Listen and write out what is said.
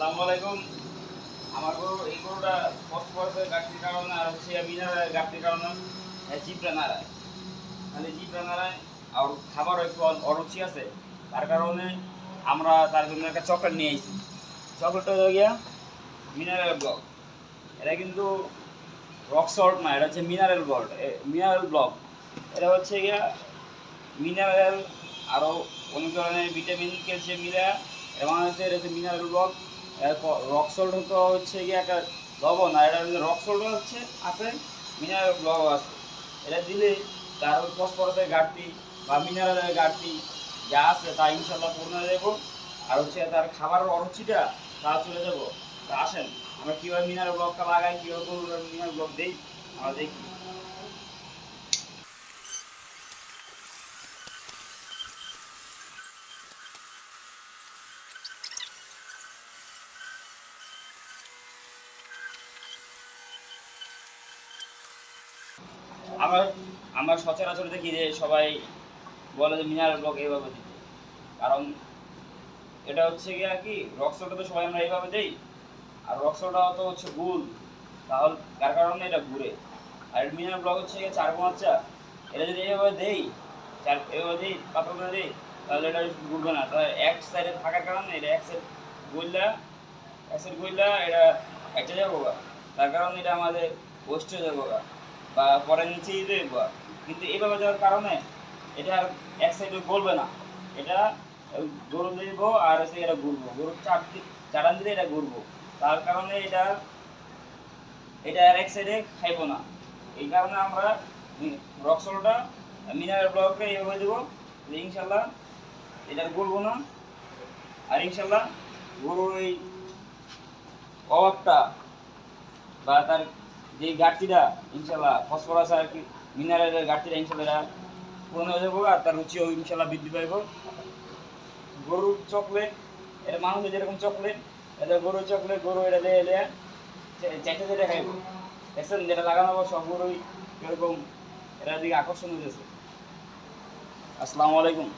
আসসালামু আলাইকুম। আমার গরু এই গরুটা ফসফরাসের ঘাটতির কারণে আর হচ্ছে মিনারেলের ঘাটতির কারণে জিপটা নাড়ায় তাহলে জিপটা নাড়ায় আর খাবারও একটু অরুচি আছে। তার কারণে আমরা তার জন্য একটা চকলেট নিয়ে এসেছি চকলেটটা হয়ে গিয়া মিনারেল ব্লক এটা কিন্তু রক সল্ট না, এটা হচ্ছে মিনারেল গোল্ড মিনারেল ব্লক এটা হচ্ছে গিয়া মিনারেল আরও অনেক ধরনের ভিটামিন ক্যালসিয়াম মিলা এবং হচ্ছে এটা হচ্ছে মিনারেল ব্লক রক সল্ট তো হচ্ছে গিয়ে একটা লবণ, আর এটা রক সল্ট হচ্ছে, আছে মিনারেল ব্লক আছে। এটা দিলে তার ফসফরাসের ঘাটতি বা মিনারেলের ঘাটতি যা আছে তা ইনশাল্লাহ পূর্ণ হয়ে যাব আর হচ্ছে তার খাবারের অরুচিটা তা চলে যাব। তা আসেন, আমরা কীভাবে মিনারেল ব্লকটা লাগাই, কীভাবে মিনারেল ব্লক দিই, আমরা দেখি। আমার আমার সচরাচর দেখি যে সবাই বলে যে মিনারেল ব্লক এইভাবে দিতে। কারণ এটা হচ্ছে গিয়া কি রক্সলটা তো সবাই আমরা এইভাবে দেই, আর রক্সলটা তো হচ্ছে গুল তাহলে তার কারণে এটা ঘুরে আর মিনারেল ব্লক হচ্ছে গিয়ে চার পাঁচটা এটা যদি এইভাবে দেই, চার, এইভাবে দিই, পাতল করে দিই, তাহলে এটা ঘুরবে না। তাহলে এক সাইডে থাকার কারণে এটা এক সাইড গুললা এক সাইড গুললা এটা একটা যাব। তার কারণে এটা আমাদের ওয়েস্ট যাব। বা পরে নিচেই গা। কিন্তু এভাবে দেওয়ার কারণে এটা আর এক সাইডে গলবে না। এটা গরু দিব আর হচ্ছে এটা ঘুরবো। গরু দি- চারান দিলে এটা ঘুরবো। তার কারণে এটা এটা আর এক সাইডে খাইবো না। এই কারণে আমরা রক্সলটা মিনারেল ব্লককে এভাবে দেবো ইনশাল্লাহ এটা গলবো না। আর ইনশাল্লাহ গরুর এই অভাবটা বা তার যে ঘাটতিটা, ইনশাল্লাহ ফসফরাস আর কি মিনারেলের ঘাটতিটা ইনশাল্লাহ পূর্ণ হয়ে যাব আর তার রুচিও ইনশাল্লাহ বৃদ্ধি পাইব। গরুর চকলেট এটা মানুষের যেরকম চকলেট এটা গরুর চকলেট গরু এটা দিয়ে এলে চাইতে যেটা খাইব। দেখছেন, যেটা লাগানো হবে, সব গরুই এরকম এটার দিকে আকর্ষণ হয়েছে আসসালামু আলাইকুম।